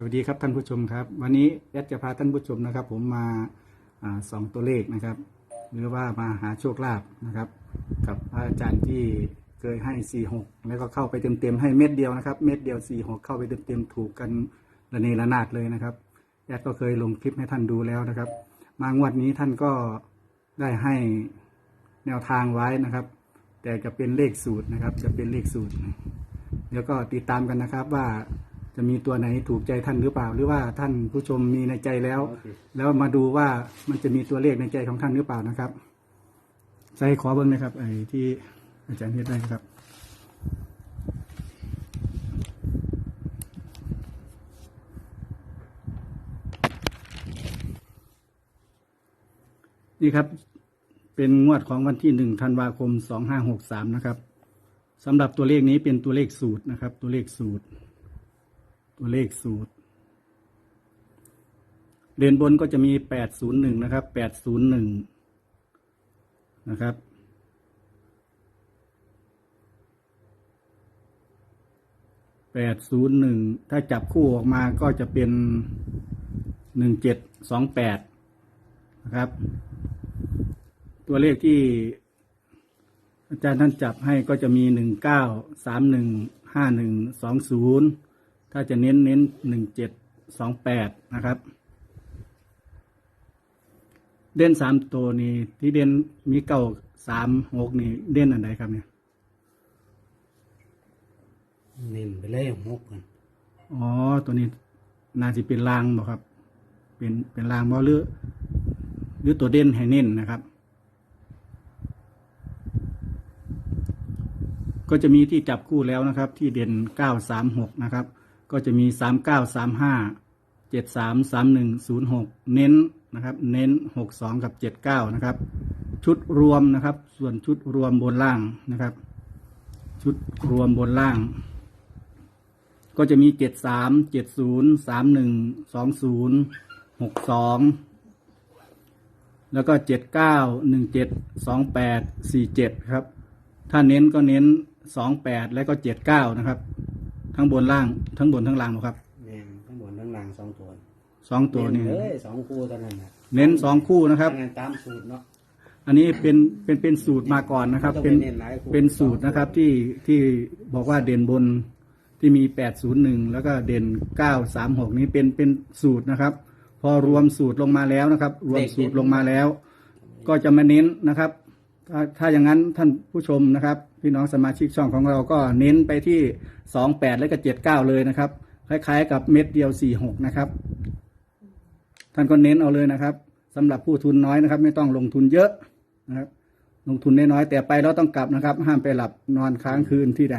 สวัสดีครับท่านผู้ชมครับ วันนี้แอดจะพาท่านผู้ชมนะครับ ผมมาอสองตัวเลขนะครับ หรือว่ามาหาโชคลาภนะครับ กับอาจารย์ที่เคยให้ 46 แล้วก็เข้าไปเต็มๆให้เม็ดเดียวนะครับ เม็ดเดียว 46 เข้าไปเต็มๆถูกกันระเนระนาดเลยนะครับแอดก็เคยลงคลิปให้ท่านดูแล้วนะครับ มางวดนี้ท่านก็ได้ให้แนวทางไว้นะครับ แต่จะเป็นเลขสูตรนะครับ จะเป็นเลขสูตรเดี๋ยวก็ติดตามกันนะครับว่า จะมีตัวไหนถูกใจท่านหรือเปล่า หรือว่าท่านผู้ชมมีในใจแล้ว แล้วมาดูว่ามันจะมีตัวเลขในใจของท่านหรือเปล่านะครับใจขอเบิ้งนะครับไอ้ที่อาจารย์เฮ็ดได้ครับนี่ครับเป็นงวดของวันที่หนึ่งธันวาคมสองห้าหกสามนะครับสำหรับตัวเลขนี้เป็นตัวเลขสูตรนะครับ ตัวเลขสูตร ตัวเลขสูตรเด่นบนก็จะมีแปดศูนย์หนึ่งนะครับแปดศูนย์หนึ่งนะครับแปดศูนย์หนึ่งถ้าจับคู่ออกมาก็จะเป็นหนึ่งเจ็ดสองแปดนะครับ ตัวเลขที่อาจารย์ท่านจับให้ก็จะมีหนึ่งเก้าสามหนึ่งห้าหนึ่งสองศูนย์ ถ้าจะเน้นเน้นหนึ่งเจ็ดสองแปดนะครับ เด่นสามตัวนี้ที่เด่นมีเก้าสามหกนี่เด่นอันไหนครับเนี่ยเน้นไปเลยหกกันอ๋อตัวนี้น่าจะเป็นรางบ่ครับ เป็นเป็นรางบ่หรือหรือตัวเด่นให้เน้นนะครับ ก็จะมีที่จับคู่แล้วนะครับ ที่เด่นเก้าสามหกนะครับ ก็จะมีสามเก้าสามห้าเจ็ดสามสามหนึ่งศูนย์หกเน้นนะครับ เน้นหกสองกับเจ็ดเก้านะครับ ชุดรวมนะครับ ส่วนชุดรวมบนล่างนะครับ ชุดรวมบนล่าง ก็จะมีเจ็ดสามเจ็ดศูนย์สามหนึ่งสองศูนย์หกสองแล้วก็เจ็ดเก้าหนึ่งเจ็ดสองแปดสี่เจ็ดครับ ถ้าเน้นก็เน้นสองแปดแล้วก็เจ็ดเก้านะครับ ทั้งบนล่าง ทั้งบนทั้งล่างบ่ครับแม่นทั้งบนทั้งล่างสองตัวสองตัวนี่เเลยสองคู่เท่านั้นนะเน้นสองคู่นะครับทำงานตามสูตรเนาะ อันนี้เป็นเป็นเป็นสูตรมาก่อนนะครับต้องเป็นเน้นหลายคู่ เป็นสูตรนะครับที่ที่บอกว่าเด่นบนที่มี 801 แล้วก็เด่น 936 นี้เป็นเป็นสูตรนะครับ พอรวมสูตรลงมาแล้วนะครับ รวมสูตรลงมาแล้ว ก็จะมาเน้นนะครับ ถ้าถ้าอย่างนั้นท่านผู้ชมนะครับ พี่น้องสมาชิกช่องของเราก็เน้นไปที่28แปดและก็79เลยนะครับ คล้ายๆ กับเม็ดเดียว46นะครับ ท่านก็เน้นเอาเลยนะครับสำหรับผู้ทุนน้อยนะครับ ไม่ต้องลงทุนเยอะนะครับลงทุนน้อยๆแต่ไปแล้วต้องกลับนะครับ ห้ามไปหลับนอนค้างคืนที่ไหน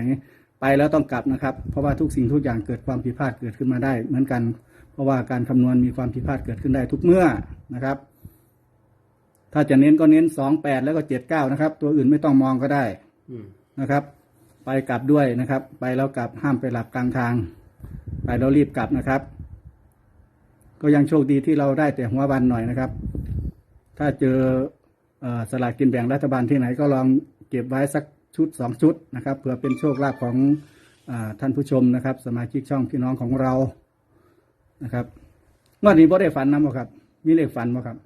ไปแล้วต้องกลับนะครับ เพราะว่าทุกสิ่งทุกอย่างเกิดความผิดพลาดเกิดขึ้นมาได้ เหมือนกัน เพราะว่าการคำนวณมีความผิดพลาดเกิดขึ้นได้ทุกเมื่อนะครับ ถ้าจะเน้นก็เน้นสองแปดแล้วก็เจ็ดเก้านะครับ ตัวอื่นไม่ต้องมองก็ได้อืมนะครับ ไปกลับด้วยนะครับ ไปแล้วกลับห้ามไปหลับกลางทาง ไปแล้วรีบกลับนะครับ ก็ยังโชคดีที่เราได้แต่หัววันหน่อยนะครับ ถ้าเจอเอ่อสลากกินแบ่งรัฐบาลที่ไหนก็ลองเก็บไว้สักชุดสองชุดนะครับเผื่อเป็นโชคลาภของอาท่านผู้ชมนะครับ สมาชิกช่องพี่น้องของเรานะครับเมื่อนี้บ่ได้ฝันนะบ่ครับ มีเลขฝันบ่ครับ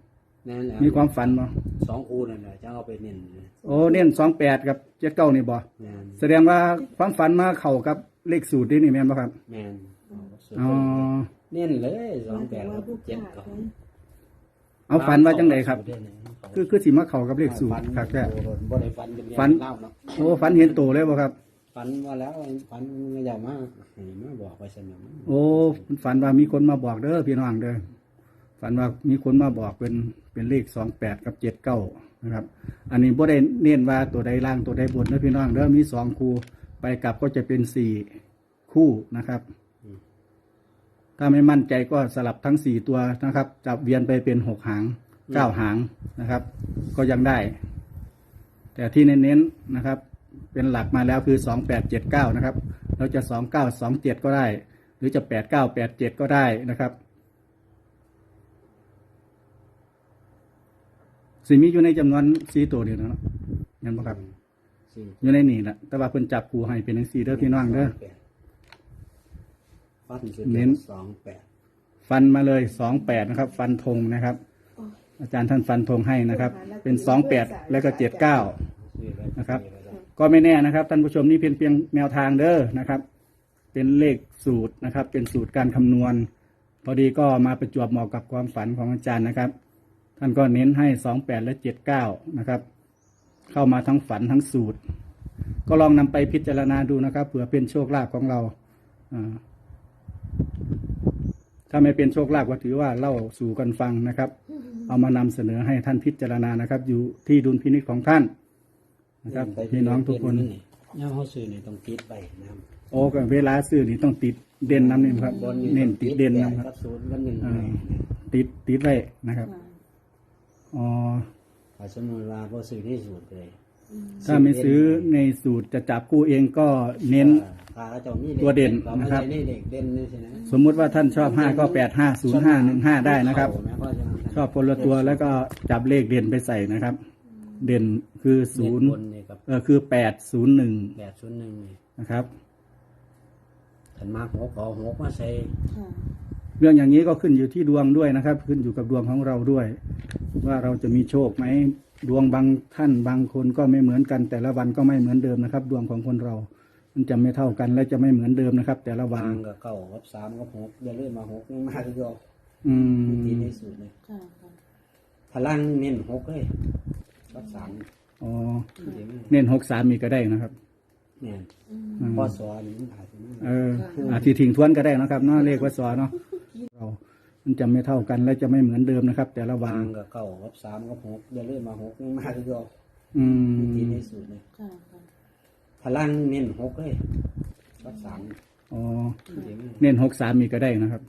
นั่นแหละมีความฝันบ่สองคู่นั่นแหละจะเอาไปเน้นเลยโอ้เน้นสองแปดกับเจ็ดเก้านี่บ่แม่นแสดงว่าความฝันมาเข้ากับเลขสูตรนี่นี่แม่นบ่ครับแม่นเอาสูตรอ๋อเน้นเลยสองแปดกับเจ็ดก่อนเอาฝันว่าจังไดครับสูตเนี่ยคือคือสิมาเข้ากับเลขสูตรครับแค่บ่ได้ฟันเป็นฝัน เล่าเนาะโอ้ฝันเห็นโตเลยบ่ครับ ฝันว่าแล้วฝันมันใหญ่มากให้มาบอกไปสนมโอ้ฝันว่ามีคนมาบอกเด้อพี่น้องเด้อ ฝันว่ามีคนมาบอกเป็นเป็นเลขสองแปดกับเจ็ดเก้านะครับ อันนี้บ่ได้เน้นว่าตัวใดล่างตัวใดบนเด้อพี่น้องเด้อมีสองคู่ไปกลับก็จะเป็นสี่คู่นะครับ ถ้าไม่มั่นใจก็สลับทั้งสี่ตัวนะครับ จับเวียนไปเป็นหกหางเก้าหางนะครับ ก็ยังได้ แต่ที่เน้นๆนะครับ เป็นหลักมาแล้วคือสองแปดเจ็ดเก้านะครับ เราจะสองเก้าสองเจ็ดก็ได้ หรือจะแปดเก้าแปดเจ็ดก็ได้นะครับ สิ่มีอยู่ในจำนวนสี่ตัวเดียวนะเห็นไหมครับ สี่อยู่ในนี่แหละแต่ว่าเพิ่นจับกูให้เป็นทั้งสี่เด้อพี่น้องเด้อฝัฟันสุดเน้น สองแปดฟันมาเลยสองแปดนะครับ ฟันธงนะครับ อาจารย์ท่านฟันธงให้นะครับ เป็นสองแปดแล้วก็เจ็ดเก้าซื้อไว้นะครับซื้อไว้แล้วก็ไม่แน่นะครับท่านผู้ชมนี่เป็นเพียงแนวทางเด้อนะครับ เป็นเลขสูตรนะครับ เป็นสูตรการคำนวณ พอดีก็มาประจวบเหมาะกับความฝันของอาจารย์นะครับ ท่านก็เน้นให้สองแปดและเจ็ดเก้านะครับ เข้ามาทั้งฝันทั้งสูตร ก็ลองนำไปพิจารณาดูนะครับเผื่อเป็นโชคลาภของเราอ่าถ้าไม่เป็นโชคลาภก็ถือว่าเล่าสู่กันฟังนะครับ เอามานำเสนอให้ท่านพิจารณานะครับ อยู่ที่ดุลพินิจของท่านนะครับไปพี่น้องทุกคนย่าเขาซื้อนี่ต้องติดไปนะครับโอ้ก็เวลาซื้อนี่ต้องติดเด่นน้ำนี่ครับบนเน้นติดเด่นแปนะครับกับศูนย์วันหนึ่งอ่าติดติดไว้นะครับ อ๋อ ถ้าสมมติว่าพอซื้อที่สูตรเลยถ้าไม่ซื้อในสูตรจะจับกู้เองก็เน้นพาเจ้ามีตัวเด่นก็นะครับไม่ใช่นี่เด็กเด่นนี่ใช่ไหมสมมุติว่าท่านชอบห้าก็แปดห้าศูนย์ห้าหนึ่งห้าได้นะครับ เข้าไหมเพราะฉะนั้นชอบคนละตัวแล้วก็จับเลขเด่นไปใส่นะครับ เด่นคือศูนย์เด่บนนี่กับเออคือแปดศูนย์หนึ่งแปดศูนย์หนึ่งนี่นะครับถันมากหัวขอหัวมาใส่ เรื่องอย่างนี้ก็ขึ้นอยู่ที่ดวงด้วยนะครับ ขึ้นอยู่กับดวงของเราด้วย ว่าเราจะมีโชคไหมดวงบางท่านบางคนก็ไม่เหมือนกัน แต่ละวันก็ไม่เหมือนเดิมนะครับ ดวงของคนเรา มันจะไม่เท่ากันและจะไม่เหมือนเดิมนะครับ แต่ละวันวางกับเก้ากับสามกับหกอย่าเลื่อนมาหกนี่มากที่สุดอืมทีในสุดเลยพลังเน้นหกเลยกับสามอ๋อเดี๋ยวนี้เน้นหกสามีก็ได้นะครับเนี่ยอืม พอสอนนี่มันอาจจะไม่ เอออาจจะทิ้งทวนก็ได้นะครับเนาะเลขวัดสอเนาะเรา มันจะไม่เท่ากันและจะไม่เหมือนเดิมนะครับ แต่ละวัวานงกับเก้ากับสามกับหกอย่าเลื่อนมาหกนี่มากที่สุดอืมทีในสุดเลยพลังเน้นหกเลยกับสามอ๋อเดี๋ยวนี้เน้นหกสามีก็ได้นะครับ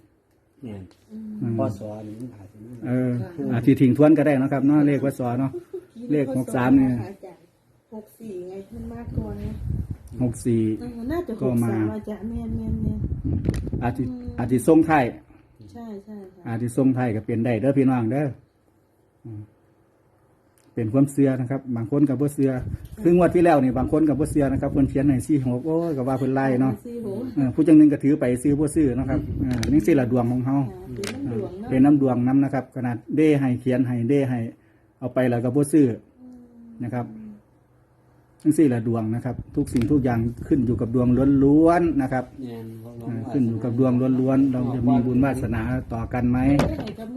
เนี่ยอืมพอสอนนี่มันอาจจะไม่เอออาจจะทิ้งทวนก็ได้นะครับเนาะเลขวัดสอเนาะ เลขหกสามเนี่ยหกสี่ไงขึ้นมากก่อนไงหกสี่เออน่าจะก็หกมา สามอาจจะเนียนเนียนเนียนอาจจะอาจจะส่งไทาย ใช่ใช่ค่ะอาจจะส่งไทายก็เปลี่ยนได้เด้อพี่น้องเด้ออืมเป็นความเสือนะครับ บางคนกับบ่เสือคืองวดที่แล้วนี่บางคนกับบ่เสือนะครับเพิ่นเขียนให้สี่หกโอ้ยก็ว่าเพิ่นไล่เนาะสี่หกเออผู้จังหนึงก็ถือไปซื้อบ่ซื้อเนาะครับอ่านี่สิละดวงของเฮาค่ะเป็นน้ำหลวงเนาะเป็นน้ำดวงน้ำนะครับ ขนาดเด้ให้เขียนให้เด้ให้เอาไปแล้วก็บ่ซื้อนะครับ ทั้งสี่ละดวงนะครับ ทุกสิ่งทุกอย่างขึ้นอยู่กับดวงล้วนๆนะครับเนี่ยเพราะว่าอ่าขึ้นอยู่กับดวงล้วนๆเราจะมีบุญวาสนาต่อกันไหม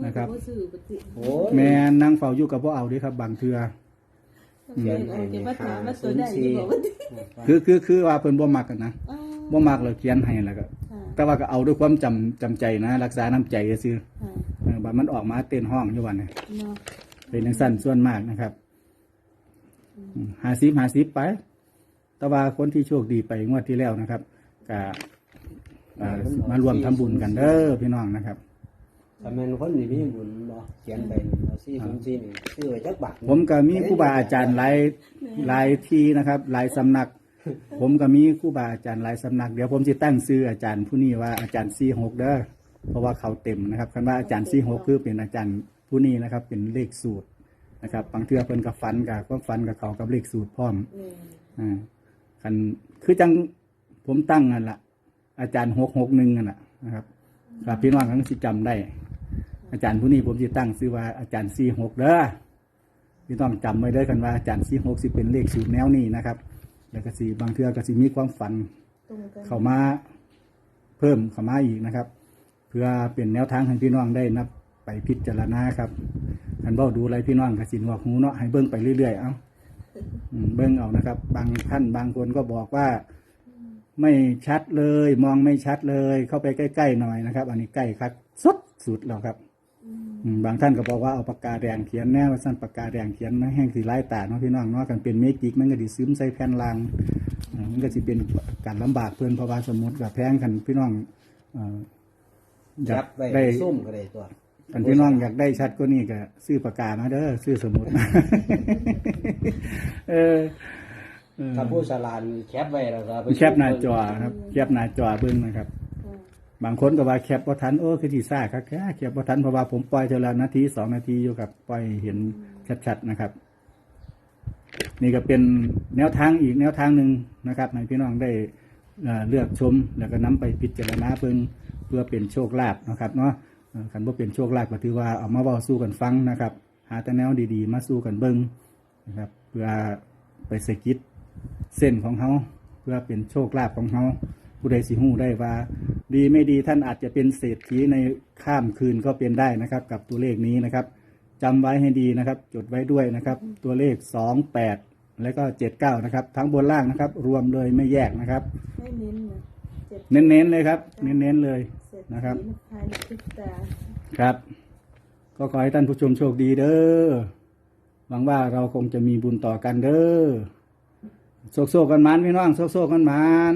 นะครับสื่อปฏิโอ้ยแม่นั่งเฝ้าอยู่กับพ่อเอาเดีครับบางเทือ เขียนเอาจะมาถามว่าตัวได้อยู่บอกว่าติคือคือคือว่าเพิ่นบ่มักกันนะอ๋อบ่มักเลยเขียนให้แล้วก็ค่ะแต่ว่าก็เอาด้วยความจำจำใจนะ รักษาน้ำใจซื่อค่ะๆเออบัดมันออกมาเต้นห้องอยู่วันนี้เนาะเป็นจังสั้นส่วนมากนะครับ หาซิบหาซิบไป แต่ว่าคนที่โชคดีไปงวดที่แล้วนะครับก็อ่ามารวมทำบุญกันเด้อพี่น้องนะครับถ้าแม่นคนนี่มีบุญบ่เขียนไปเอาซี่ศูนย์ซี่นี่ซื้อไว้จักบาทผมก็มีครูบาอาจารย์หลายหลายที่นะครับหลายสำนัก ผมก็มีครูบาอาจารย์หลายสำนัก เดี๋ยวผมจะตั้งชื่ออาจารย์ผู้นี้ว่าอาจารย์ซีหกเด้อเพราะว่าเขาเต็มนะครับคันว่าอาจารย์ซีหกคือเป็นอาจารย์ผู้นี้นะครับ เป็นเลขสูตร นะครับบางเทื่อเพิ่นกับฟันกับก็ฟันกับเขากับเลขสูตรพร้อมเนี่ยอ่าคันคือจังผมตั้งนั่นละอาจารย์หกหกหนึ่งนั่นแหละนะครับครับพี่น้องทั้งสิจำได้ อาจารย์ผู้นี้ผมจะตั้งชื่อว่าอาจารย์ซีหกเด้อพี่ต้องจำไว้เด้อกันว่าอาจารย์ซีหกสิเป็นเลขสูตรแนวนี้นะครับแล้วก็สีบางเทือก็สิมีความฝันตรงกัน เข้ามาเพิ่มเข้ามาอีกนะครับ เพื่อเป็นแนวทางให้พี่น้องได้นับไปพิจารณาครับ คันเบ้าดูอะไรพี่น้องก็สินว่าหูเนาะให้เบิ้งไปเรื่อยๆเอาอืมเบิ้งเอานะครับ บางท่านบางคนก็บอกว่า ไม่ชัดเลย มองไม่ชัดเลย เข้าไปใกล้ๆหน่อยนะครับ อันนี้ใกล้ครับสุดสุดแล้วครับอืมบางท่านก็บอกว่าเอาปากกาแดงเขียนแน่ว่าสั้นปากกาแดงเขียนนะแห้งสีไล่ตาเนาะพี่น้องเนาะกันเป็นเมจิกมันก็ดิซึมใส่แผ่นลางอ่ามันก็สิเป็นการลำบากเพื่อนเพราะว่าสมมติกับแพงกันพี่น้องเอ่ออยาจักบไว้ได้ซุ่มก็ได้ตัว กันพี่น้องอยากได้ชัดก็นี่ก็ซื้อปากกามาเด้อซื้อสมุดมาเออเออถ้าผู้สลานแคปไว้แล้วก็ไปแคปหน้าจอครับ แคปหน้าจอเบิ่งนะครับค่ะบางคนก็ว่าแคปบ่ทันโอ้คือที่ซ่าครับแค่แคปบ่ทันเพราะว่าผมปล่อยเท่าละนาทีสองนาทีอยู่กับปล่อยเห็นชัดๆนะครับ นี่ก็เป็นแนวทางอีกแนวทางหนึ่งนะครับให้พี่น้องได้เอ่อเลือกชมแล้วก็นำไปพิจารณาเพิ่งเพื่อเป็นโชคลาภนะครับเนาะเอ่อ คันว่าเป็นโชคลาภก็ถือว่าเอามาเว้าสู้กันฟังนะครับ หาแต่แนวดีๆ มาสู้กันเบิ่งนะครับเพื่อไปสกิดเส้นของเขาเพื่อเป็นโชคลาภของเขาผู้ใดสิฮู้ได้ว่า ดีไม่ดีท่านอาจจะเป็นเศรษฐีในข้ามคืนก็เป็นได้นะครับ กับตัวเลขนี้นะครับจำไว้ให้ดีนะครับ จดไว้ด้วยนะครับ ตัวเลข28แปดแล้วก็79นะครับ ทั้งบนล่างนะครับ รวมเลยไม่แยกนะครับให้เน้นนะ เจ็ดเน้นๆเลยครับ เน้นๆเลยเสร็จนะครับภายในพริบตาครับ ก็ขอให้ท่านผู้ชมโชคดีเด้อหวังว่าเราคงจะมีบุญต่อกันเด้อโชคโชคกันหมานพี่น้องโชคโชคกันหมาน